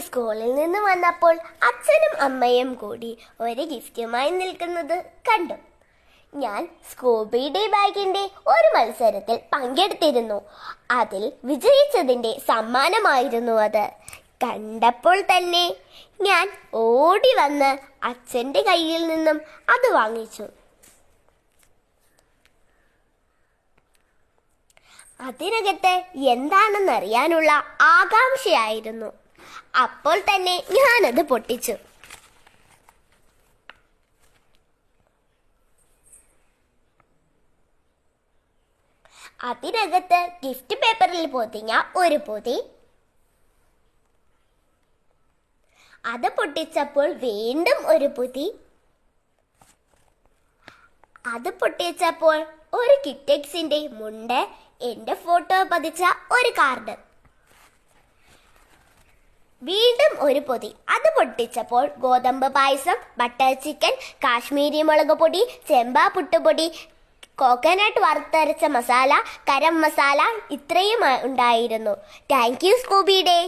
സ്കൂളിൽ നിന്ന് വന്നപ്പോൾ അച്ഛനും അമ്മയും കൂടി ഒരു ഗിഫ്റ്റുമായി നിൽക്കുന്നത് കണ്ടു. ഞാൻ സ്കൂബി ഡേ ബാഗിന്റെ ഒരു മത്സരത്തിൽ പങ്കെടുത്തിരുന്നു. അതിൽ വിജയിച്ചതിന്റെ സമ്മാനമായിരുന്നു അത്. കണ്ടപ്പോൾ തന്നെ ഞാൻ ഓടി വന്ന് അച്ഛന്റെ കയ്യിൽ നിന്നും അത് വാങ്ങിച്ചു. അതിനകത്ത് എന്താണെന്നറിയാനുള്ള ആകാംക്ഷയായിരുന്നു. അപ്പോൾ തന്നെ ഞാനത് പൊട്ടിച്ചു. അതിനകത്ത് ഗിഫ്റ്റ് പേപ്പറിൽ പൊതിഞ്ഞ ഒരു പൊതി. അത് പൊട്ടിച്ചപ്പോൾ വീണ്ടും ഒരു പൊതി. അത് പൊട്ടിച്ചപ്പോൾ ഒരു കിറ്റക്സിന്റെ മുണ്ട്. എന്റെ ഫോട്ടോ പതിച്ച ഒരു കാർഡ് വീണ്ടും ഒരു പൊതി. അത് പൊട്ടിച്ചപ്പോൾ ഗോതമ്പ് പായസം ബട്ടർ ചിക്കൻ കാശ്മീരി മുളക് പൊടി ചെമ്പാ പുട്ടുപൊടി കോക്കനട്ട് വറുത്തരച്ച മസാല കരം മസാല ഇത്രയും ഉണ്ടായിരുന്നു. Thank you Scooby day